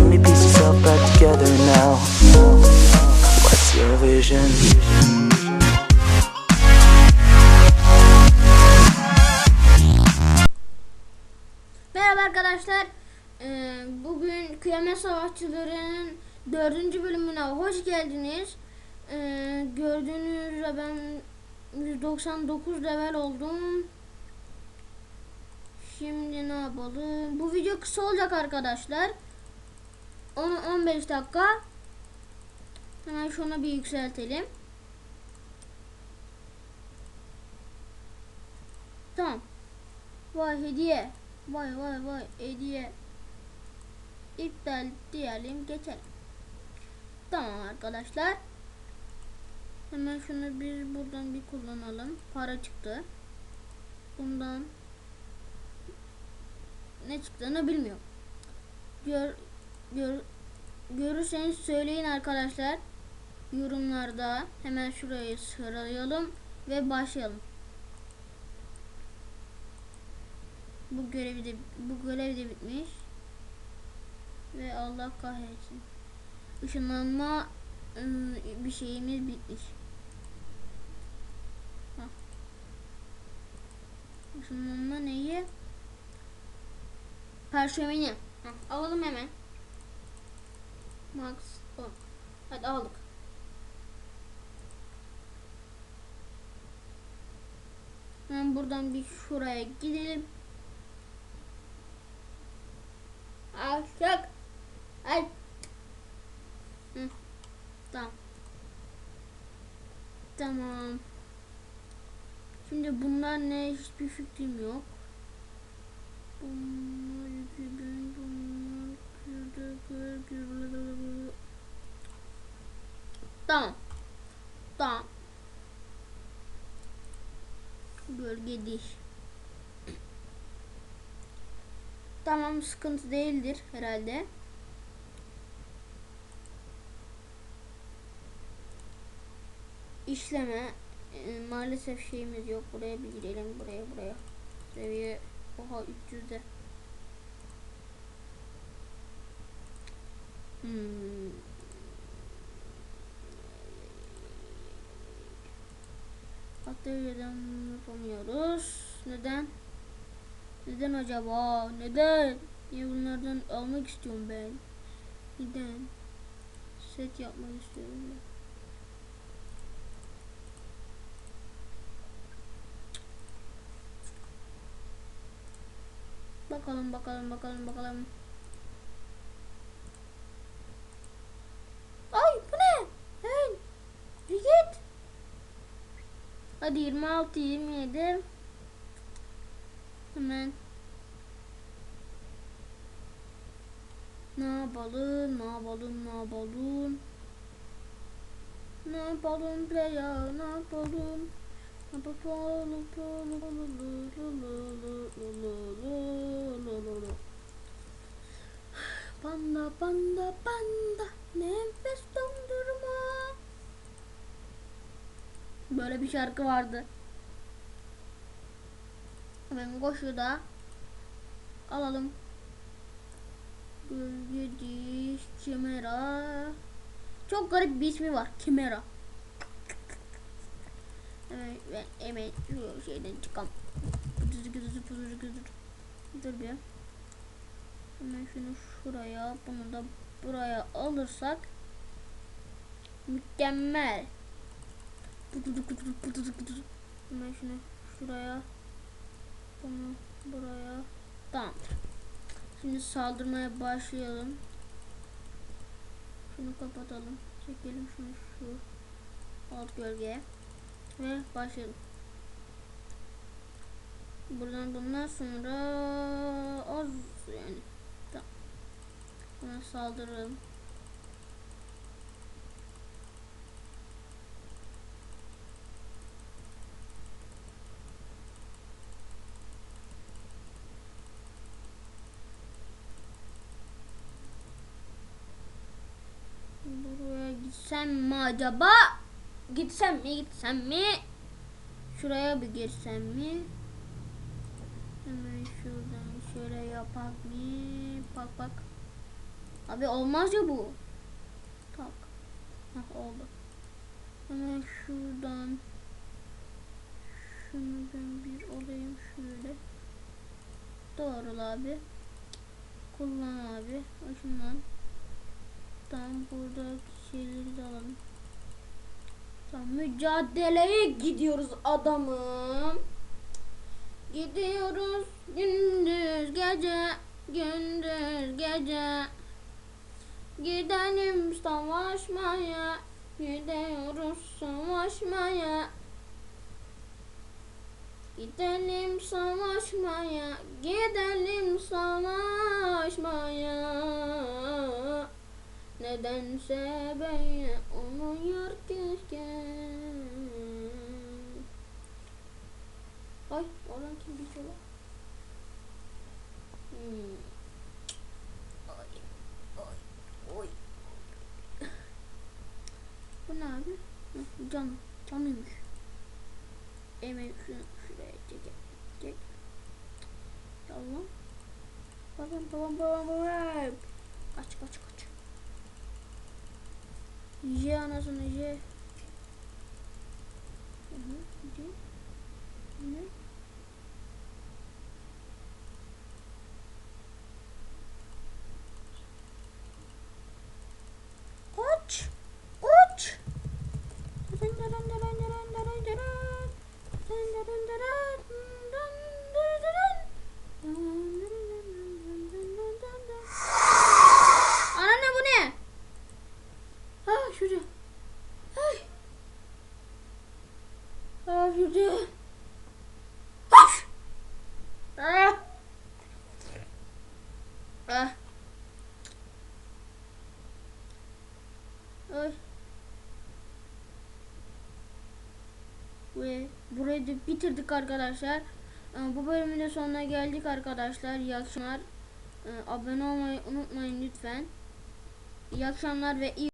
many pieces all back together now. What's your vision? Merhaba arkadaşlar. Ee, bugün Kıyamet Savaşçıları'nın dördüncü bölümüne hoş geldiniz. Ee, gördüğünüz üzere ben 199 level oldum. Şimdi ne yapalım? Bu video kısa olacak arkadaşlar. 10-15 dakika. Hemen şunu bir yükseltelim. Tamam. Vay hediye. Vay vay vay hediye. İptal diyelim geçelim. Tamam arkadaşlar. Hemen şunu bir buradan bir kullanalım. Para çıktı. Bundan ne çıktığını bilmiyorum. Gör, gör, görürseniz söyleyin arkadaşlar. Yorumlarda hemen şurayı sıralayalım ve başlayalım. Bu görevi de bu görev de bitmiş. Ve Allah kahretsin. Işınlanma ıı, bir şeyimiz bitmiş. Hah. Işınlanma neyi? Perşemeni. Hah, Alalım hemen. Max 10. Hadi aldık. Hemen buradan bir şuraya gidelim. Aşık. Ay. Hı. Tamam. Tamam. Şimdi bunlar ne hiçbir fikrim yok. Bunlar Tamam. Tamam. Gölge diş. Tamam sıkıntı değildir herhalde. İşleme e, maalesef şeyimiz yok. Buraya bir girelim. Buraya buraya. Seviye oha 300'de. Hmm. Atölyeden yapamıyoruz. Neden? Neden acaba? Neden? Niye bunlardan almak istiyorum ben? Neden? Set yapmak istiyorum ben. Bakalım bakalım bakalım bakalım. Ay bu ne? Hey! Bir git. Hadi 26 27 Hemen Ne yapalım, ne yapalım, ne yapalım? Ne yapalım player, ne yapalım? Panda, panda, panda, Böyle bir şarkı vardı. Hemen koşu da alalım. Gölge diş, kemera. Çok garip bir ismi var. Kemera. Hemen ben hemen şu şeyden çıkalım. Dur bir. Hemen şunu şuraya, bunu da buraya alırsak mükemmel. Hemen şunu şuraya, bunu buraya. Tamam. Şimdi saldırmaya başlayalım. Şunu kapatalım. Çekelim şunu şu alt gölgeye. Ve başlayalım. Buradan bundan sonra az yani. Tamam. Buna saldıralım. Buraya gitsem mi acaba? Gitsem mi gitsem mi? Şuraya bir girsem mi? Hemen şuradan şöyle yapak mı? Bak bak. Abi olmaz ya bu. Tak. Hah oldu. Hemen şuradan şunu bir alayım şöyle. Doğru abi. Kullan abi. Şundan. Tam burada şeyleri de alalım. Tamam mücadeleye gidiyoruz adamım. Gidiyoruz gündüz gece gündüz gece Gidelim savaşmaya Gidiyoruz savaşmaya Gidelim savaşmaya Gidelim savaşmaya Nedense böyle umuyor keşke Ay oradan kim geçiyor lan? Hmm. Ay, ay, oy. Bu ne abi? Hı, Can, canıymış. Hemen şunu şuraya çek, çek. Tamam. Babam, babam, babam, babam. Kaç, kaç, kaç. J anasını J. Hı hı, J. Ne? Şurada. Of. Ah. Ah. Ay. Ve burayı da bitirdik arkadaşlar. Ee, Bu bölümün de sonuna geldik arkadaşlar. İyi akşamlar. Ee, Abone olmayı unutmayın lütfen. İyi akşamlar ve iyi